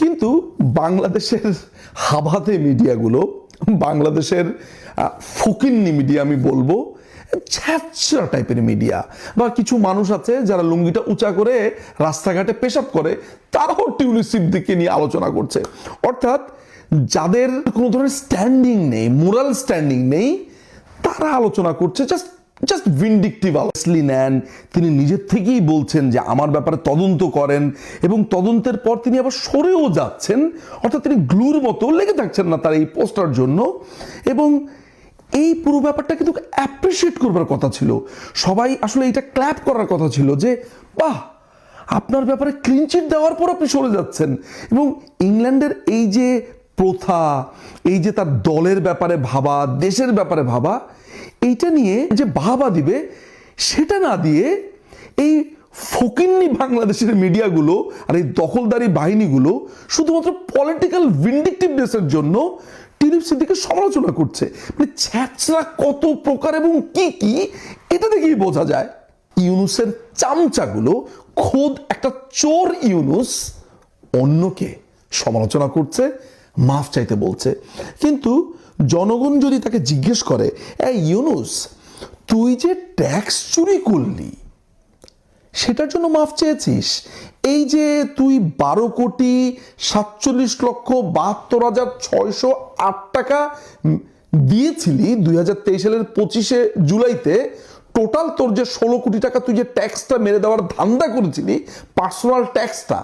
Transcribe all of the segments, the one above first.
কিন্তু বাংলাদেশের হাবাতে মিডিয়াগুলো, বাংলাদেশের ফকিন্নি মিডিয়া আমি বলব, ছ্যাঁচড়া টাইপের মিডিয়া। বা কিছু মানুষ আছে যারা লুঙ্গিটা উঁচা করে রাস্তাঘাটে পেশাব করে, তারাও টিউলিপ সিদ্দিককে নিয়ে আলোচনা করছে। অর্থাৎ যাদের কোনো ধরনের স্ট্যান্ডিং নেই মোরাল স্ট্যান্ডিং নেই, তারা আলোচনা করছে জাস্ট জাস্ট ভিন্ডিকটিভ আলসলি নেন। তিনি নিজের থেকেই বলছেন যে আমার ব্যাপারে তদন্ত করেন এবং তদন্তের পর তিনি আবার সরেও যাচ্ছেন। অর্থাৎ তিনি গ্লুর মতো লেগে থাকছেন না তার এই পোস্টার জন্য। এবং এই পুরো ব্যাপারটা কিন্তু অ্যাপ্রিসিয়েট করবার কথা ছিল। সবাই আসলে এটা ক্ল্যাপ করার কথা ছিল যে, বাহ! আপনার ব্যাপারে ক্লিনচিট দেওয়ার পর আপনি সরে যাচ্ছেন। এবং ইংল্যান্ডের এই যে প্রথা, এই যে তার দলের ব্যাপারে ভাবা, দেশের ব্যাপারে ভাবা এইটা নিয়ে যে বাহাবা দিবে, সেটা না দিয়ে এই ফকিন্নি বাংলাদেশের মিডিয়াগুলো আর এই দখলদারি বাহিনীগুলো শুধুমাত্র পলিটিক্যাল ভিন্ডিকটিভনেসের জন্য টিলিপ সিদ্দিকের সমালোচনা করছে। মানে ছ্যাচরা কত প্রকার এবং কি কি, এটা দেখেই বোঝা যায়। ইউনুসের চামচাগুলো খোদ একটা চোর ইউনুস অন্যকে সমালোচনা করছে। মাফ চাইতে বলছে। কিন্তু জনগণ যদি তাকে জিজ্ঞেস করে এই ইউনুস, তুই যে ট্যাক্স চুরি করলি, সেটার জন্য মাফ চেয়েছিস? এই যে তুই বারো কোটি সাতচল্লিশ লক্ষ বাহাত্তর হাজার ছয়শো আট টাকা দিয়েছিলি দুই হাজার তেইশ সালের পঁচিশে জুলাইতে, টোটাল তোর যে ষোলো কোটি টাকা তুই যে ট্যাক্সটা মেরে দেওয়ার ধান্দা করেছিলি, পার্সোনাল ট্যাক্সটা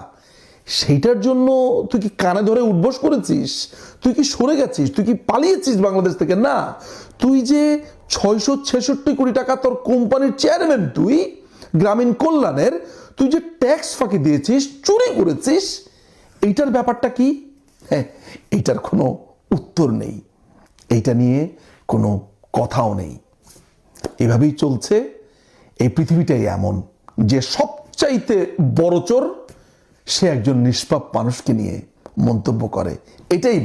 সেইটার জন্য তুই কি কানে ধরে উদ্বোস করেছিস? তুই কি সরে গেছিস? তুই কি পালিয়েছিস বাংলাদেশ থেকে? না। তুই যে ছয়শো ছেষট্টি কোটি টাকা তোর কোম্পানির চেয়ারম্যান তুই, গ্রামীণ কল্যাণের, তুই যে ট্যাক্স ফাঁকি দিয়েছিস, চুরি করেছিস, এইটার ব্যাপারটা কি? হ্যাঁ এইটার কোনো উত্তর নেই। এইটা নিয়ে কোনো কথাও নেই। এভাবেই চলছে। এই পৃথিবীটাই এমন, যে সবচাইতে বড় চোর সে একজন নিষ্পাপ মানুষকে নিয়ে মন্তব্য করে। এটাই